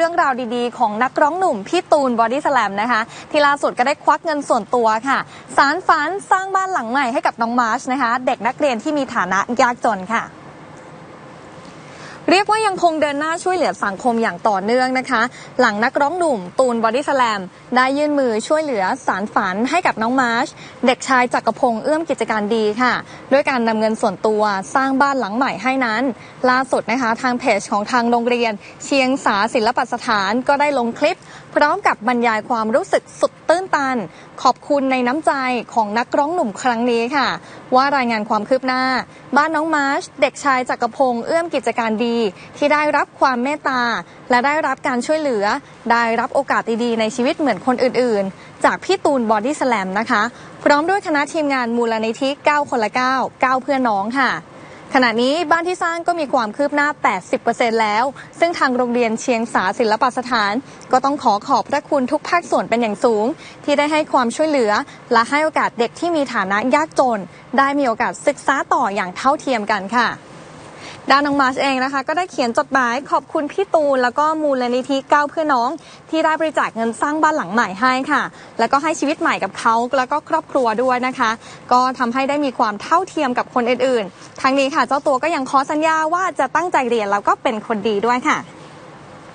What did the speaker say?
เรื่องราวดีๆ ของนักร้องหนุ่มพี่ตูนบอดี้สแลมนะคะ ที่ล่าสุดก็ได้ควักเงินส่วนตัวค่ะ สารฝันสร้างบ้านหลังใหม่ให้กับน้องมาร์ชนะคะ เด็กนักเรียนที่มีฐานะยากจนค่ะ เรียกว่ายังคงเดินหน้าช่วยเหลือสังคมอย่างต่อเนื่องนะคะ หลังนักร้องหนุ่มตูนบอดี้สแลมได้ยื่นมือช่วยเหลือสารฝันให้กับน้องมาร์ชเด็กชายจักรพงษ์เอื้อมกิจการดีค่ะ ด้วยการนำเงินส่วนตัวสร้างบ้านหลังใหม่ให้นั้น ล่าสุดนะคะ ทางเพจของทางโรงเรียน เชียงสาศิลปสถานก็ได้ลงคลิป พร้อมกับบรรยายความรู้สึกสุดตื้นตัน ขอบคุณในน้ำใจของนักร้องหนุ่มครั้งนี้ค่ะ ว่ารายงานความคืบหน้า บ้านน้องมาร์ชเด็กชายจักรพงษ์เอื้อมกิจการดีที่ได้รับความเมตตา และได้รับการช่วยเหลือ ได้รับโอกาสดีๆในชีวิตเหมือนคนอื่นๆ จากพี่ตูนบอดี้สแลมนะคะ พร้อมด้วยคณะทีมงานมูลนิธิ 9 คนละ 9 9 เพื่อน้องค่ะขณะนี้บ้านที่สร้างก็มีความคืบหน้า 80%แล้ว ซึ่งทางโรงเรียนเชียงสาศิลปสถาน ก็ต้องขอขอบพระคุณทุกภาคส่วนเป็นอย่างสูง ที่ได้ให้ความช่วยเหลือ และให้โอกาสเด็กที่มีฐานะยากจน ได้มีโอกาสศึกษาต่ออย่างเท่าเทียมกันค่ะ ด้านน้องมาร์ชเองนะคะ ก็ได้เขียนจดหมายขอบคุณพี่ตูน แล้วก็มูลนิธิก้าวเพื่อน้อง ที่ได้บริจาคเงินสร้างบ้านหลังใหม่ให้ค่ะ แล้วก็ให้ชีวิตใหม่กับเขาแล้วก็ครอบครัวด้วยนะคะ ก็ทำให้ได้มีความเท่าเทียมกับคนอื่นๆ ทั้งนี้ค่ะ เจ้าตัวก็ยังขอสัญญาว่าจะตั้งใจเรียนแล้วก็เป็นคนดีด้วยค่ะ